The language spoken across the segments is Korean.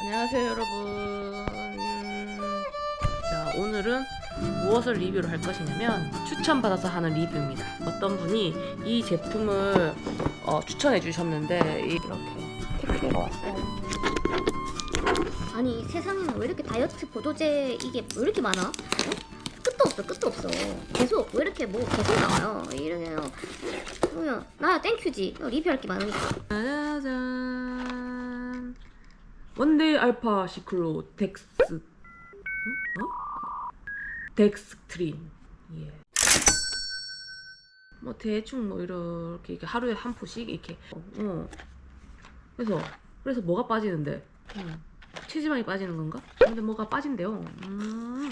안녕하세요 여러분. 자 오늘은 무엇을 리뷰를 할 것이냐면 추천받아서 하는 리뷰입니다. 어떤 분이 이 제품을 어, 추천해 주셨는데 이- 이렇게 택배가 왔어요. 아니 세상에는 왜 이렇게 다이어트 보조제 이게 왜 이렇게 많아? 어? 끝도 없어 끝도 없어. 계속 왜 이렇게 뭐 계속 나와요? 이러면 그러면 나야 땡큐지. 리뷰할 게 많으니까. 짜잔 원데이 알파 시클로 덱스 어? 어? 덱스트림 예. 뭐 대충 뭐 이렇게, 이렇게 하루에 한 포씩 이렇게 어, 어. 그래서 그래서 뭐가 빠지는데 음. 체지방이 빠지는 건가? 근데 뭐가 빠진대요 음.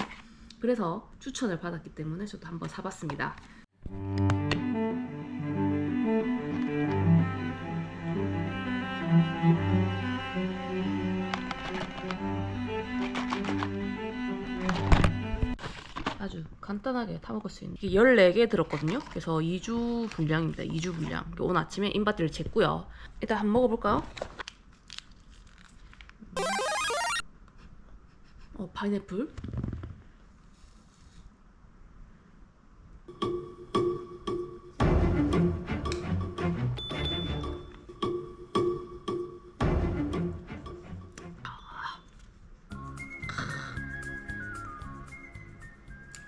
그래서 추천을 받았기 때문에 저도 한번 사봤습니다 아주 간단하게 타 먹을 수 있는 이게 14개 들었거든요. 그래서 2주 분량입니다. 2주 분량. 오늘 아침에 인바디를 쟀고요. 일단 한번 먹어볼까요? 어 파인애플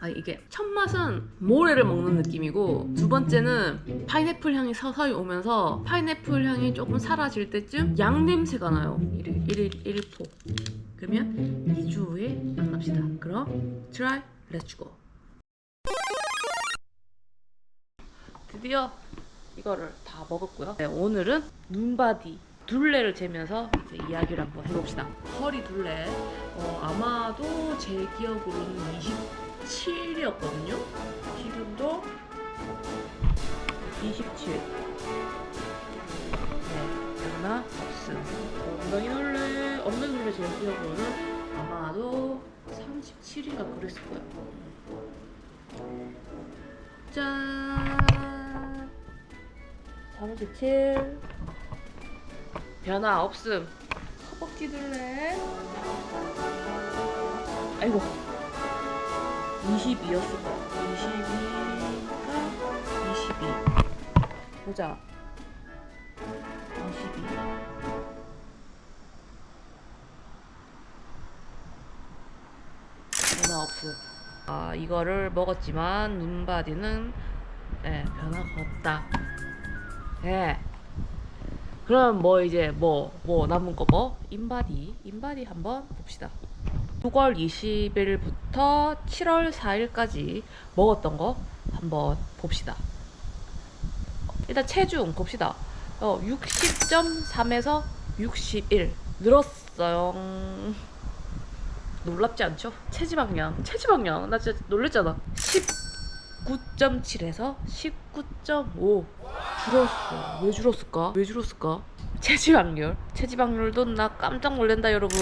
아 이게 첫 맛은 모래를 먹는 느낌이고 두 번째는 파인애플 향이 서서히 오면서 파인애플 향이 조금 사라질 때쯤 양 냄새가 나요. 1일 1일 1포. 그러면 2주 후에 만납시다. 그럼 트라이 렛츠고. 드디어 이거를 다 먹었고요. 네, 오늘은 눈바디 둘레를 재면서 이제 이야기를 한번 해봅시다. 허리 둘레 어, 아마도 제 기억으로는 27이었거든요. 지금도 27. 네, 하나 없음. 엉덩이 둘레, 엉덩이 둘레 제 기억으로는 아마도 37인가 그랬을 거예요. 짠. 37. 변화 없음. 허벅지 둘레. 아이고. 22였을 거야. 22가 22. 보자. 22. 변화 없음. 아, 이거를 먹었지만 눈바디는 예, 변화가 없다. 예. 그럼 뭐 이제 뭐뭐 남은 거 뭐? 인바디. 인바디 한번 봅시다. 6월 20일부터 7월 4일까지 먹었던 거 한번 봅시다. 일단 체중 봅시다. 어, 60.3에서 61 늘었어요. 놀랍지 않죠? 체지방량, 체지방량 나 진짜 놀랬잖아. 19.7에서 19.5 줄었어. 왜 줄었을까? 왜 줄었을까? 체지방률, 체지방률도 나 깜짝 놀란다 여러분.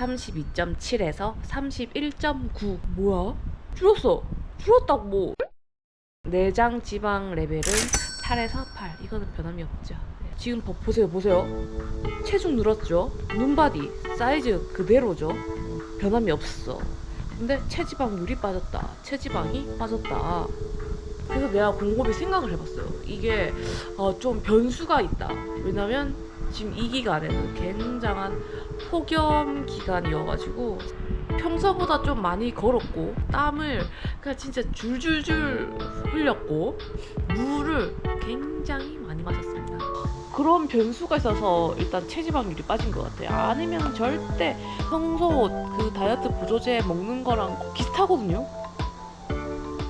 32.7에서 31.9 뭐야? 줄었어. 줄었다고. 뭐 내장 지방 레벨은 8에서 8 이거는 변함이 없죠. 네. 지금 보- 보세요 보세요. 체중 늘었죠? 눈바디 사이즈 그대로죠? 변함이 없어. 근데 체지방률이 빠졌다. 체지방이 빠졌다 그래서 내가 곰곰이 생각을 해봤어요 이게 어, 좀 변수가 있다 왜냐면 지금 이 기간에는 굉장한 폭염 기간이어가지고 평소보다 좀 많이 걸었고 땀을 그냥 진짜 줄줄줄 흘렸고 물을 굉장히 많이 마셨습니다. 그런 변수가 있어서 일단 체지방률이 빠진 것 같아요. 아니면 절대 평소 그 다이어트 보조제 먹는 거랑 비슷하거든요.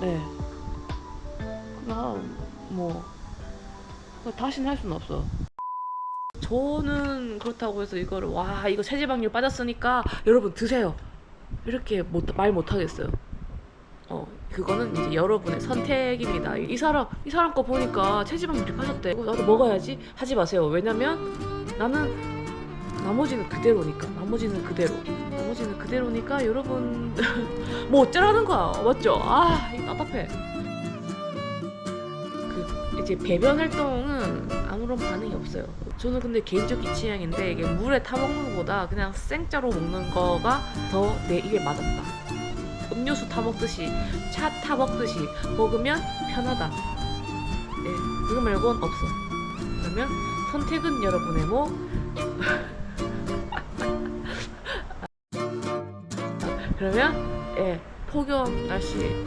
네. 그냥 뭐 다시는 할 수는 없어. 저는 그렇다고 해서 이거를 와 이거 체지방률 빠졌으니까 여러분 드세요. 이렇게 못, 말 못하겠어요. 어 그거는 이제 여러분의 선택입니다. 이 사람 이 사람 거 보니까 체지방률이 빠졌대. 어, 나도 먹어야지. 하지 마세요. 왜냐면 나는 나머지는 그대로니까. 나머지는 그대로. 나머지는 그대로니까 여러분 뭐 어쩌라는 거야. 맞죠? 아 이거 답답해. 그 이제 배변 활동은 아무런 반응이 없어요. 저는 근데 개인적인 취향인데 이게 물에 타 먹는 것보다 그냥 생짜로 먹는 거가 더 내 입에 맞았다. 음료수 타 먹듯이 차 타 먹듯이 먹으면 편하다. 네, 그거 말고는 없어. 그러면 선택은 여러분의 뭐 그러면 예 폭염 날씨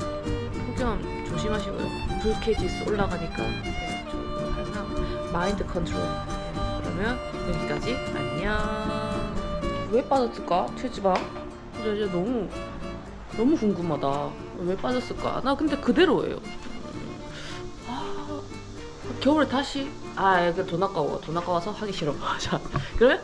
폭염 조심하시고요. 불쾌지수 올라가니까. 예, 좀 항상 마인드 컨트롤. 예, 그러면 여기까지. 안녕. 왜 빠졌을까? 체지방? 진짜 이제 너무 너무 궁금하다. 왜 빠졌을까? 나 근데 그대로예요. 아 겨울에 다시? 아돈 아까워. 돈 아까워서 하기 싫어. 자 그러면